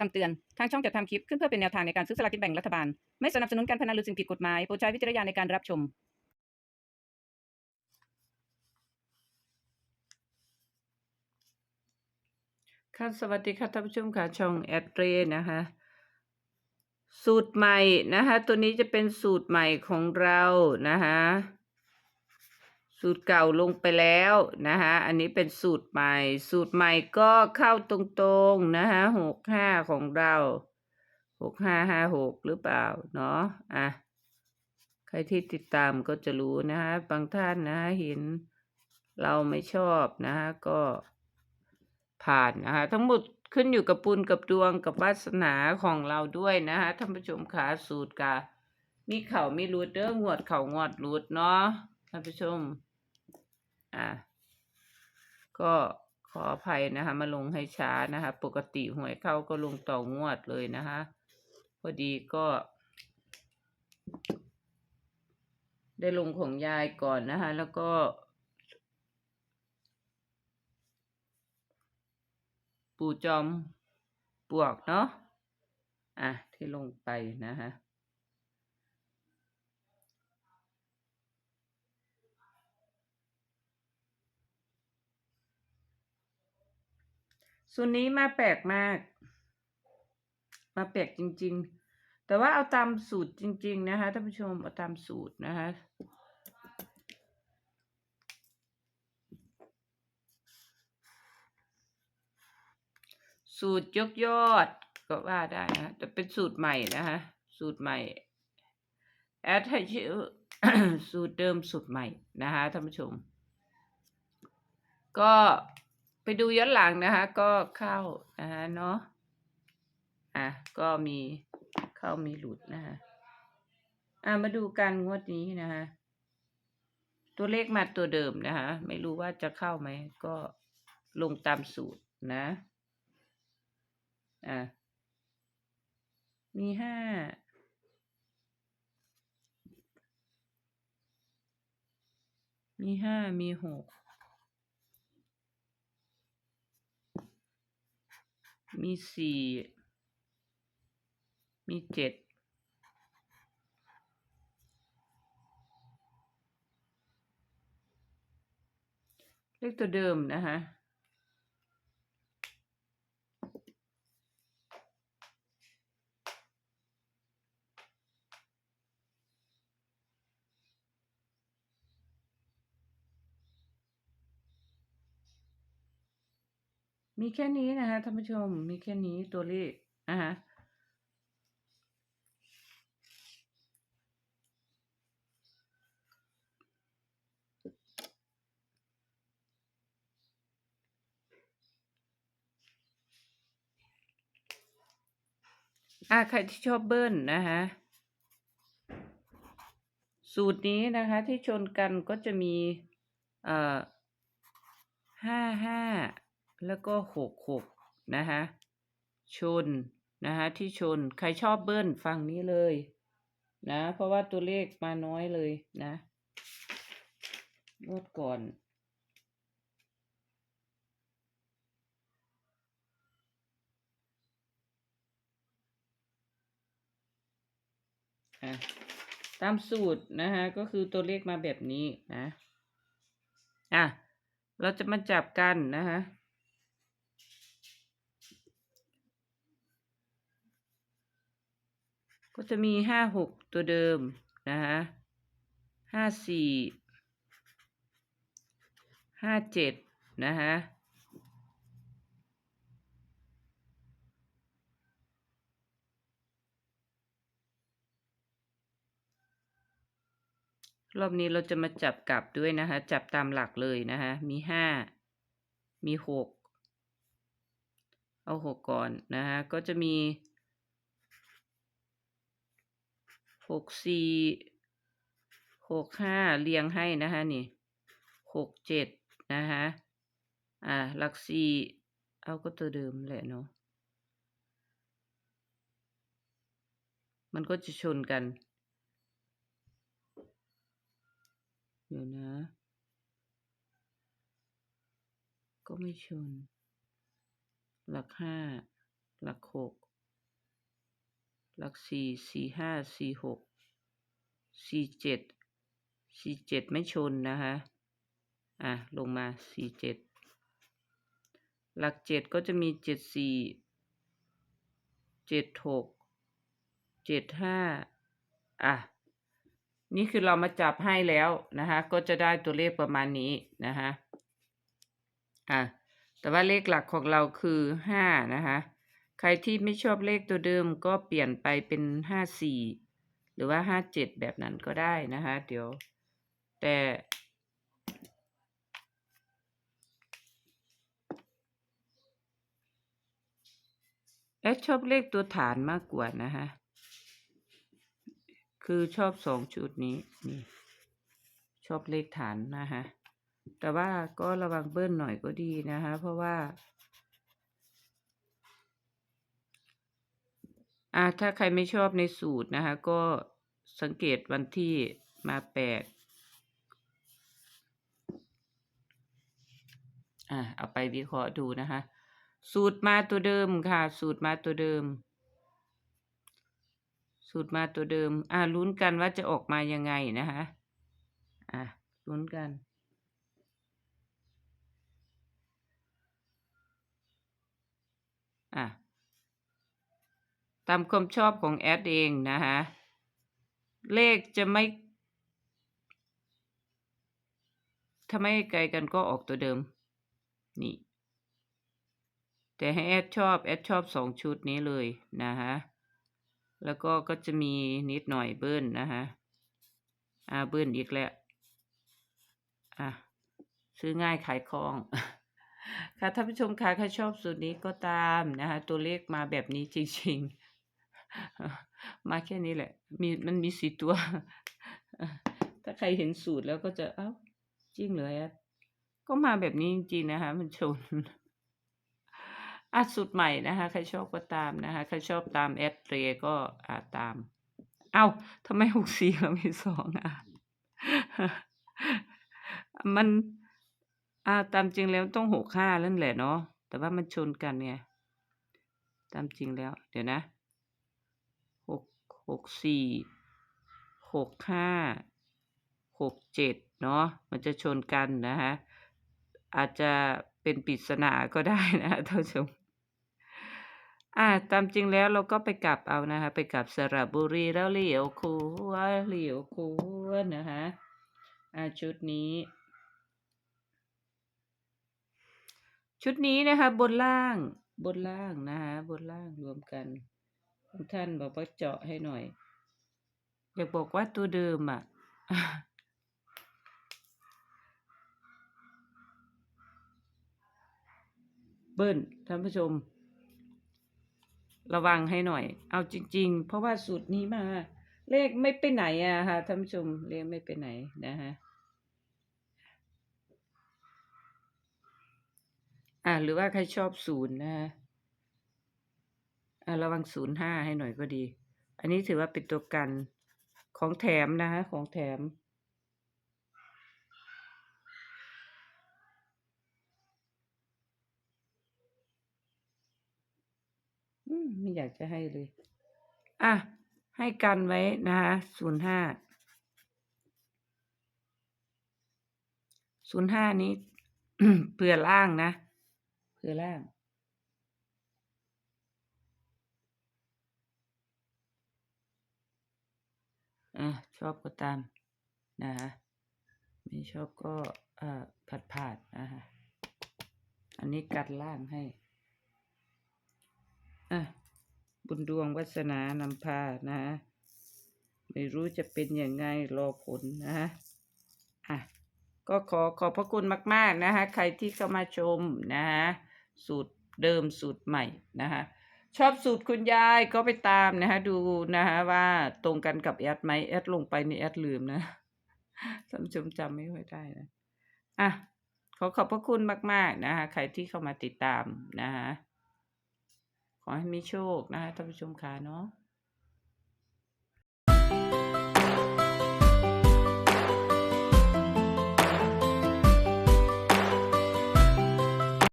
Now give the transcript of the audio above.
คำเตือน ทางช่องจะทำคลิปขึ้นเพื่อเป็นแนวทางในการซื้อสลากกินแบ่งรัฐบาล ไม่สนับสนุนการพนันหรือสิ่งผิดกฎหมาย โปรดใช้วิจารณญาณในการรับชม ค่ะ สวัสดีค่ะท่านผู้ชมค่ะ ช่องแอดเรนะคะ สูตรใหม่นะคะ ตัวนี้จะเป็นสูตรใหม่ของเรานะคะ สูตรเก่าลงไปแล้วนะคะอันนี้เป็นสูตรใหม่ สูตรใหม่ก็เข้าตรงๆนะคะหกห้าของเราหกห้าห้าหกหรือเปล่าเนาะอะใครที่ติดตามก็จะรู้นะคะบางท่านนะคะเห็นเราไม่ชอบนะคะก็ผ่านนะคะทั้งหมดขึ้นอยู่กับปุญกับดวงกับวาสนาของเราด้วยนะคะท่านผู้ชมขาสูตรกามีเข่ามีรูดเด้องวดเข่างวดรูดเนาะท่านผู้ชม อะก็ขออภัยนะคะ มาลงให้ช้านะคะ ปกติหวยเข้าก็ลงต่องวดเลยนะคะ พอดีก็ ได้ลงของยายก่อนนะคะ แล้วก็ปู่จอมปวกเนาะ อะ ที่ลงไปนะฮะ ส่วนนี้มาแปลกมาก มาแปลกจริง ๆ แต่ว่าเอาตามสูตรจริง ๆ นะคะท่านผู้ชมเอาตามสูตรนะคะสูตรยกยอดก็ว่าได้นะแต่เป็นสูตรใหม่นะคะสูตรใหม่แอดให้ชื่อสูตรเดิมสูตรใหม่นะคะท่านผู้ชม ก็ ไปดูย้อนหลังนะคะ ก็เข้านะคะเนาะอะก็มีเข้ามีหลุดนะคะอะมาดูกันงวดนี้นะคะตัวเลขมาตัวเดิมนะคะไม่รู้ว่าจะเข้าไหม ก็ลงตามสูตรนะอะมีห้ามีห้ามีหก มีสี่ มีเจ็ด เลขตัวเดิมนะคะ มีแค่นี้นะคะท่านผู้ชมมีแค่นี้ตัวเลขนะคะอะใครที่ชอบเบิ้ลนะคะสูตรนี้นะคะที่ชนกันก็จะมี เอ่อห้าห้า แล้วก็หกหกนะคะชนนะคะที่ชนใครชอบเบิ้ลฝั่งนี้เลยนะเพราะว่าตัวเลขมาน้อยเลยนะงวดก่อนตามสูตรนะคะก็คือตัวเลขมาแบบนี้นะ อะ เราจะมาจับกันนะคะ ก็จะมีห้าหกตัวเดิมนะคะห้าสี่ห้าเจ็ดนะคะรอบนี้เราจะมาจับกลับด้วยนะคะ จับตามหลักเลยนะคะ มีห้า มีหก เอาหกก่อนนะคะ ก็จะมี หกสี่หกห้าเรียงให้นะคะนี่หกเจ็ดนะคะอ่าหลักสี่เอาก็ตัวเดิมแหละเนาะมันก็จะชนกันเดี๋ยวนะ ก็ไม่ชน หลักห้า หลักหก หลักสี่สี่ห้าสี่หกสี่เจ็ดสี่เจ็ดไม่ชนนะคะ อะ ลงมาสี่เจ็ดหลักเจ็ดก็จะมีเจ็ดสี่เจ็ดหกเจ็ดห้าอะ นี่คือเรามาจับให้แล้วนะคะ ก็จะได้ตัวเลขประมาณนี้นะคะ อะ แต่ว่าเลขหลักของเราคือห้านะคะ ใครที่ไม่ชอบเลขตัวเดิมก็เปลี่ยนไปเป็นห้าสี่หรือว่าห้าเจ็ดแบบนั้นก็ได้นะคะ เดี๋ยว แต่ แอดชอบเลขตัวฐานมากกว่านะคะ คือชอบสองชุดนี้นี่ชอบเลขฐานนะคะแต่ว่าก็ระวังเบิ้ลหน่อยก็ดีนะคะ เพราะว่า อ่าถ้าใครไม่ชอบในสูตรนะคะ ก็สังเกตวันที่มาแปดอ่าเอาไปวิเคราะห์ดูนะคะ สูตรมาตัวเดิมค่ะ สูตรมาตัวเดิม สูตรมาตัวเดิม อ่าลุ้นกันว่าจะออกมายังไงนะคะ อะลุ้นกัน อะ ตามความชอบของแอดเองนะคะเลขจะไม่ถ้าไม่ไกลกันก็ออกตัวเดิม นี่ แต่ให้แอดชอบ แอดชอบสองชุดนี้เลยนะคะแล้วก็ก็จะมีนิดหน่อยเบิ้ลนะคะอ่าเบิ้ลอีกแล้วอะซื้อง่ายขายคล่อง ค่ะท่านผู้ชมคะใครชอบสูตรนี้ก็ตามนะคะตัวเลขมาแบบนี้จริง ๆ มาแค่นี้แหละ มีมันมีสี่ตัว ถ้าใครเห็นสูตรแล้วก็จะ เอ้าจริงเลยอะก็มาแบบนี้จริงๆนะคะ มันชนอะสูตรใหม่นะคะ ใครชอบก็ตามนะคะ ใครชอบตามแอดเรก็อ่าตาม เอ้าทำไมหกสี่เรามีสองอะมันอ่าตามจริงแล้วต้องหกห้านั่นแหละเนาะแต่ว่ามันชนกันไงตามจริงแล้ว เดี๋ยวนะ หกสี่หกห้าหกเจ็ดเนาะมันจะชนกันนะคะอาจจะเป็นปริศนาก็ได้นะคะท่านผู้ชมอ่าตามจริงแล้วเราก็ไปกลับเอานะคะไปกลับสระบุรีแล้วเหลียวคูว่าเหลียวคูว่านะคะอ่าชุดนี้ ชุดนี้นะคะบนล่างบนล่างนะคะบนล่างรวมกัน ท่านบอกว่าเจาะให้หน่อย อยากบอกว่าตัวเดิมอะ เบิ้ลท่านผู้ชม ระวังให้หน่อย เอาจริง ๆ เพราะว่าสูตรนี้มา เลขไม่ไปไหนอะค่ะท่านผู้ชมเลขไม่ไปไหนนะฮะอ่าหรือว่าใครชอบศูนย์นะฮะ ระวังศูนย์ห้าให้หน่อยก็ดี อันนี้ถือว่าเป็นตัวกันของแถมนะฮะของแถมอมไม่อยากจะให้เลย อะ ให้กันไว้นะคะศูนย์ห้าศูนย์ห้านี้เผื่อล่างนะ เผื่อล่าง อะชอบก็ตามนะคะไม่ชอบก็เอ่อผัดผ่านนะคะอันนี้กัดล่างให้อะบุญดวงวัสนานำพานะ ไม่รู้จะเป็นยังไงรอผลนะฮะอะก็ขอขอบพระคุณมาก ๆ นะคะใครที่เข้ามาชมนะฮะสูตรเดิมสูตรใหม่นะคะ ชอบสูตรคุณยายก็ไปตามนะคะดูนะคะว่าตรงกันกับแอดไหมแอดลงไปในแอดลืมนะท่านชมจำไม่ค่อยได้นะอะขอขอบพระคุณมาก ๆ นะคะใครที่เข้ามาติดตามนะคะขอให้มีโชคนะคะท่านผู้ชมค่ะเนาะ